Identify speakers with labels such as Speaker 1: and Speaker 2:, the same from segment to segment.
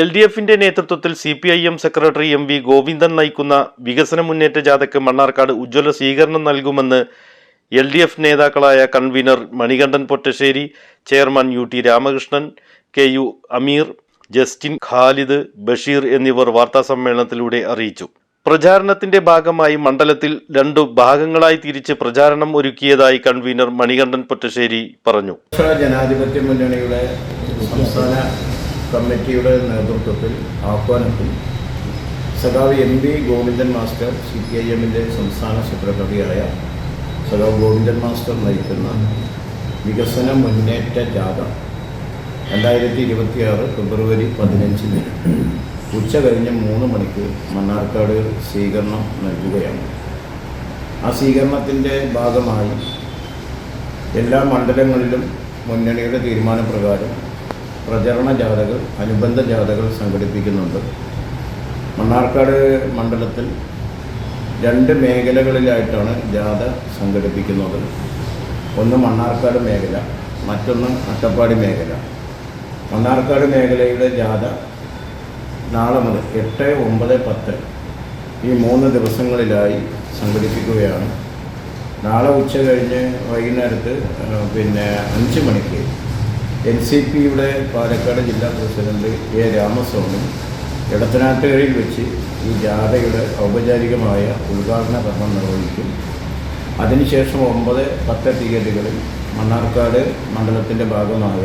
Speaker 1: L D എഫിന്റെ നേതൃത്വത്തിൽ C P I M secretary M V Govindan നയിക്കുന്ന വികസന മുന്നേറ്റ ജാഥയ്ക്ക് മണ്ണാർക്കാട് ഉജ്ജ്വല സ്വീകരണം നൽകുമെന്ന് എൽ ഡി എഫ് നേതാക്കളായ convener Manikandan Pottassery chairman U T Ramakrishnan K U Ameer Justin Khalid Basheer എന്നിവർ വാർത്താ വാർത്താസമ്മേളനത്തിലൂടെ അറിയിച്ചു. പ്രചാരണത്തിന്റെ ഭാഗമായി മണ്ഡലത്തിൽ രണ്ടു ഭാഗങ്ങളായി തിരിച്ച് പ്രചാരണം ഒരുക്കിയതായി കൺവീനർ മണികണ്ഠൻ പൊറ്റശ്ശേരി പറഞ്ഞു.
Speaker 2: ജനാധിപത്യ മുന്നണിയുടെ സംസ്ഥാന കമ്മിറ്റിയുടെ നേതൃത്വത്തിൽ ആഹ്വാനത്തിൽ സഖാവ് M V Govindan master C P I എമ്മിന്റെ സംസ്ഥാന സെക്രട്ടറിയായ സഖാവ് ഗോവിന്ദൻ മാസ്റ്റർ നയിക്കുന്ന വികസന മുന്നേറ്റ ജാഥ രണ്ടായിരത്തി ഇരുപത്തിയാറ് ഫെബ്രുവരി പതിനഞ്ചിന് ഉച്ച കഴിഞ്ഞ് മൂന്ന് മണിക്ക് മണ്ണാർക്കാട് സ്വീകരണം നൽകുകയാണ്. ആ സ്വീകരണത്തിന്റെ ഭാഗമായി എല്ലാ മണ്ഡലങ്ങളിലും മുന്നണിയുടെ തീരുമാനപ്രകാരം പ്രചരണ ജാഥകൾ അനുബന്ധ ജാഥകൾ സംഘടിപ്പിക്കുന്നുണ്ട്. മണ്ണാർക്കാട് മണ്ഡലത്തിൽ രണ്ട് മേഖലകളിലായിട്ടാണ് ജാഥ സംഘടിപ്പിക്കുന്നത്. ഒന്ന് മണ്ണാർക്കാട് മേഖല മറ്റൊന്ന് അട്ടപ്പാടി മേഖല. മണ്ണാർക്കാട് മേഖലയുടെ ജാഥ നാളെ മുതൽ എട്ട് ഒമ്പത് പത്ത് ഈ മൂന്ന് ദിവസങ്ങളിലായി സംഘടിപ്പിക്കുകയാണ്. നാളെ ഉച്ച കഴിഞ്ഞ് വൈകുന്നേരത്ത് പിന്നെ അഞ്ച് മണിക്ക് എൻ സി പിയുടെ പാലക്കാട് ജില്ലാ പ്രസിഡന്റ് എ രാമസ്വാമി ഇടത്തനാട്ടുകരയിൽ വെച്ച് ഈ ജാഥയുടെ ഔപചാരികമായ ഉദ്ഘാടന കർമ്മം നിർവഹിക്കും. അതിനുശേഷം ഒമ്പത് പത്ത് തീയതികളിൽ മണ്ണാർക്കാട് മണ്ഡലത്തിന്റെ ഭാഗമായ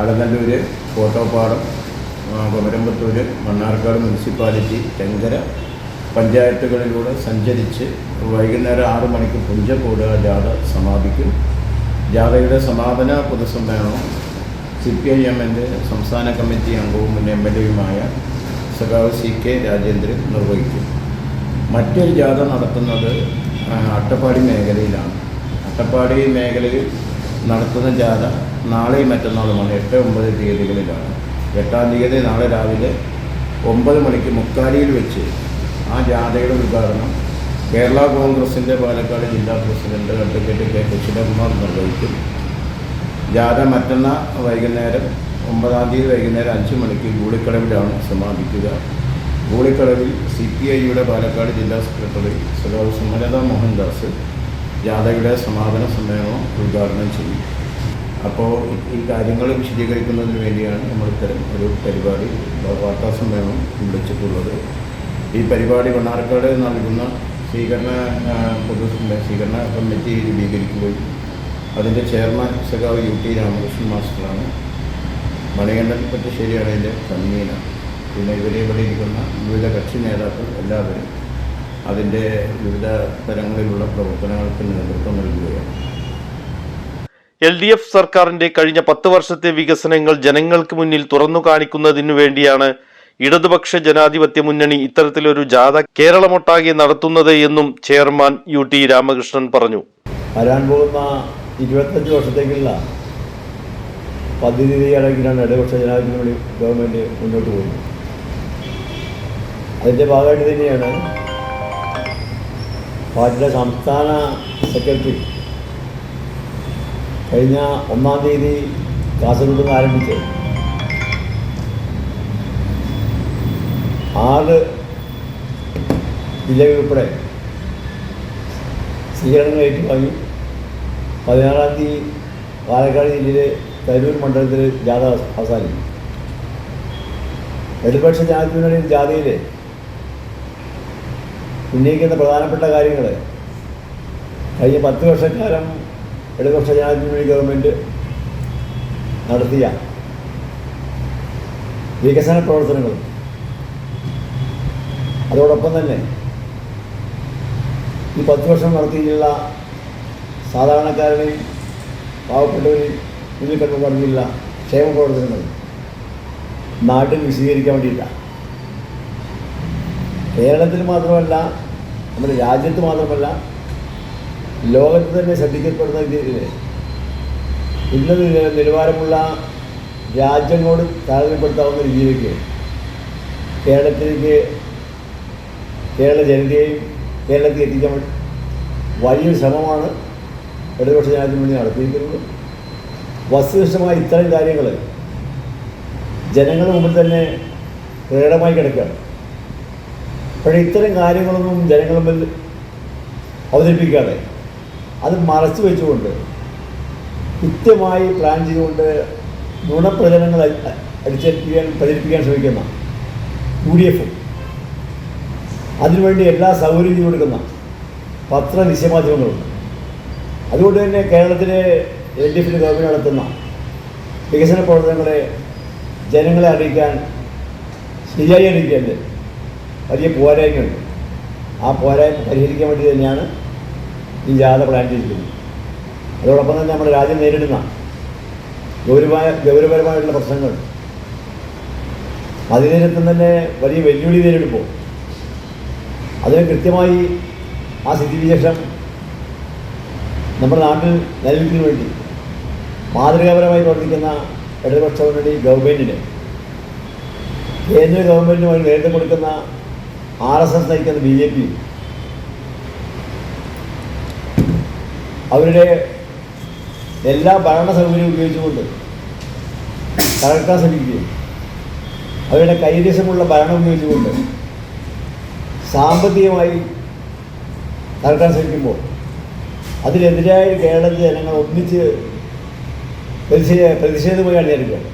Speaker 2: അളനല്ലൂർ കോട്ടോപ്പാടം കൊമരമ്പത്തൂര് മണ്ണാർക്കാട് മുനിസിപ്പാലിറ്റി തെങ്കര പഞ്ചായത്തുകളിലൂടെ സഞ്ചരിച്ച് വൈകുന്നേരം ആറു മണിക്ക് പുഞ്ചക്കോട് ജാഥ സമാപിക്കും. ജാഥയുടെ സമാപന പൊതുസമ്മേളനം സി പി ഐ എമ്മിന്റെ സംസ്ഥാന കമ്മിറ്റി അംഗവും മുൻ എം എൽ എയുമായ സഖാവ് സി കെ രാജേന്ദ്രൻ നിർവഹിക്കും. മറ്റൊരു ജാഥ നടത്തുന്നത് അട്ടപ്പാടി മേഖലയിലാണ്. അട്ടപ്പാടി മേഖലയിൽ നടത്തുന്ന ജാഥ നാളെയും മറ്റന്നാളുമാണ് എട്ട് ഒമ്പത് തീയതികളിലാണ്. എട്ടാം തീയതി നാളെ രാവിലെ ഒമ്പത് മണിക്ക് മുക്കാലിയിൽ വെച്ച് ആ ജാഥയുടെ ഉദ്ഘാടനം കേരള കോൺഗ്രസിന്റെ പാലക്കാട് ജില്ലാ പ്രസിഡന്റ് അഡ്വക്കേറ്റ് കെ കൃഷ്ണകുമാർ നിർവഹിക്കും. ജാഥ മറ്റന്നാൾ വൈകുന്നേരം ഒമ്പതാം തീയതി വൈകുന്നേരം അഞ്ച് മണിക്ക് ഗൂളിക്കടവിലാണ് സമാപിക്കുക. ഗൂളിക്കടവിൽ സി പി ഐയുടെ പാലക്കാട് ജില്ലാ സെക്രട്ടറി സഖാവ് സുമലത മോഹൻദാസ് ജാഥയുടെ സമാപന സമ്മേളനം ഉദ്ഘാടനം ചെയ്യും. അപ്പോൾ ഈ കാര്യങ്ങൾ വിശദീകരിക്കുന്നതിന് വേണ്ടിയാണ് നമ്മൾ ഇത്തരം ഒരു പരിപാടി വാർത്താ സമ്മേളനം വിളിച്ചിട്ടുള്ളത്. ഈ പരിപാടി മണ്ണാർക്കാട് നൽകുന്ന സ്വീകരണ ആ, പൊതു സ്വീകരണ കമ്മിറ്റി രൂപീകരിക്കുകയും അതിന്റെ ചെയർമാൻ സഖാവ് യു ടി രാമകൃഷ്ണൻ മാസ്റ്ററാണ്. മണികണ്ഠൻ പറ്റശ്ശേരിയാണ് അതിന്റെ കൺവീനർ. പിന്നെ ഇവരെ ഇവിടെ ഇരിക്കുന്ന വിവിധ കക്ഷി നേതാക്കൾ എല്ലാവരും അതിന്റെ വിവിധ തരങ്ങളിലുള്ള പ്രവർത്തനങ്ങൾക്ക് നേതൃത്വം നൽകുകയാണ്.
Speaker 1: എൽ ഡി എഫ് സർക്കാരിന്റെ കഴിഞ്ഞ പത്ത് വർഷത്തെ വികസനങ്ങൾ ജനങ്ങൾക്ക് മുന്നിൽ തുറന്നു കാണിക്കുന്നതിനു വേണ്ടിയാണ് ഇടതുപക്ഷ ജനാധിപത്യ മുന്നണി ഇത്തരത്തിലൊരു ജാഥ കേരളമൊട്ടാകെ നടത്തുന്നത് എന്നും ചെയർമാൻ യു ടി രാമകൃഷ്ണൻ പറഞ്ഞു.
Speaker 3: വരാൻ പോകുന്ന ഇരുപത്തഞ്ച് വർഷത്തേക്കുള്ള പദ്ധതി അടങ്ങിയാണ് ഇടതുപക്ഷ ജനാധിപത്യ മുന്നണി ഗവൺമെന്റ് മുന്നോട്ട് പോകുന്നത്. അതിന്റെ ഭാഗമായിട്ട് തന്നെയാണ് പാർട്ടിയുടെ സംസ്ഥാന സെക്രട്ടറി കഴിഞ്ഞ ഒന്നാം തീയതി കാസർഗോഡ് നിന്ന് ആരംഭിച്ചത്. ആറ് ജില്ലകൾ സ്വീകരണങ്ങൾ ഏറ്റുവാങ്ങി പതിനാറാം തീയതി പാലക്കാട് ജില്ലയിലെ തരൂർ മണ്ഡലത്തിൽ ജാഥ അവസാനിക്കും. ഇടതുപക്ഷ ജനാധിപത്യ ജാഥയിൽ ഉന്നയിക്കുന്ന പ്രധാനപ്പെട്ട കാര്യങ്ങൾ കഴിഞ്ഞ പത്ത് വർഷക്കാലം ഇടതുപക്ഷ ജനാധിപത്യ ഗവൺമെന്റ് നടത്തിയ വികസന പ്രവർത്തനങ്ങളും അതോടൊപ്പം തന്നെ ഈ പത്ത് വർഷം നടത്തിയിട്ടുള്ള സാധാരണക്കാരുടെയും പാവപ്പെട്ടവരെയും മുന്നിൽ കണ്ടു പറഞ്ഞില്ല ക്ഷേമ പ്രവർത്തനങ്ങൾ നാട്ടിൽ വിശദീകരിക്കാൻ വേണ്ടിയിട്ടാണ് കേരളത്തിൽ മാത്രമല്ല നമ്മുടെ രാജ്യത്ത് മാത്രമല്ല ലോകത്ത് തന്നെ ശ്രദ്ധിക്കപ്പെടുന്ന രീതിയിൽ ഇന്ന് നില- നിലവാരമുള്ള രാജ്യങ്ങളോട് താരതമ്യപ്പെടുത്താവുന്ന രീതിയിലേക്ക് കേരളത്തിലേക്ക് കേരള ജനതയെയും കേരളത്തിൽ എത്തിക്കാൻ വലിയൊരു ശ്രമമാണ് ഇടതുപക്ഷ ജനാധിപത്യ വേണ്ടി നടത്തിയിരിക്കുന്നത്. വസ്തുനിഷ്ഠമായ ഇത്തരം കാര്യങ്ങൾ ജനങ്ങളുടെ മുമ്പിൽ തന്നെ പ്രകടമായി കിടക്കുകയാണ്. പക്ഷേ ഇത്തരം കാര്യങ്ങളൊന്നും ജനങ്ങൾ മുമ്പിൽ അവതരിപ്പിക്കാതെ അത് മറച്ചു വെച്ചുകൊണ്ട് കൃത്യമായി പ്ലാൻ ചെയ്തുകൊണ്ട് നുണപ്രചരണങ്ങൾ അടിച്ചേൽപ്പിക്കാൻ പ്രചരിപ്പിക്കാൻ ശ്രമിക്കുന്ന യു ഡി എഫും അതിനുവേണ്ടി എല്ലാ സൗകര്യവും കൊടുക്കുന്ന പത്ര നിശ്ചയമാധ്യമങ്ങളുണ്ട് അതുകൊണ്ട് തന്നെ കേരളത്തിലെ എൽ ഡി എഫിന്റെ ഗവൺമെന്റ് നടത്തുന്ന വികസന പ്രവർത്തനങ്ങളെ ജനങ്ങളെ അറിയിക്കാൻ ശരിയായി അറിയിക്കേണ്ടത് വലിയ പോരായ്മയുണ്ട്. ആ പോരായ്മ പരിഹരിക്കാൻ വേണ്ടി തന്നെയാണ് ഈ ജാഥ പ്ലാൻ ചെയ്തിരിക്കുന്നത്. അതോടൊപ്പം തന്നെ നമ്മുടെ രാജ്യം നേരിടുന്ന ഗൗരവമായ ഗൗരവപരമായിട്ടുള്ള പ്രശ്നങ്ങൾ. അതിനേരത്തും തന്നെ വലിയ വെല്ലുവിളി നേരിടുമ്പോൾ അതിന് കൃത്യമായി ആ സ്ഥിതിവിശേഷം നമ്മുടെ നാട്ടിൽ നിലനിൽപ്പിന് വേണ്ടി മാതൃകാപരമായി പ്രവർത്തിക്കുന്ന ഇടതുപക്ഷ മുന്നണി ഗവൺമെന്റിന് കേന്ദ്ര ഗവൺമെന്റിനുമായി നേതൃത്വം കൊടുക്കുന്ന ആർ എസ് എസ് നയിക്കുന്ന ബി ജെ പി അവരുടെ എല്ലാ ഭരണ സൗകര്യവും ഉപയോഗിച്ചുകൊണ്ട് തകർക്കാൻ ശ്രമിക്കുകയും അവരുടെ കൈവശമുള്ള ഭരണം ഉപയോഗിച്ചുകൊണ്ട് സാമ്പത്തികമായി തകർക്കാൻ ശ്രമിക്കുമ്പോൾ അതിനെതിരായി കേരളത്തിലെ ജനങ്ങൾ ഒന്നിച്ച് പ്രതിഷേധ പ്രതിഷേധമായി അണിനിരക്കുകയാണ്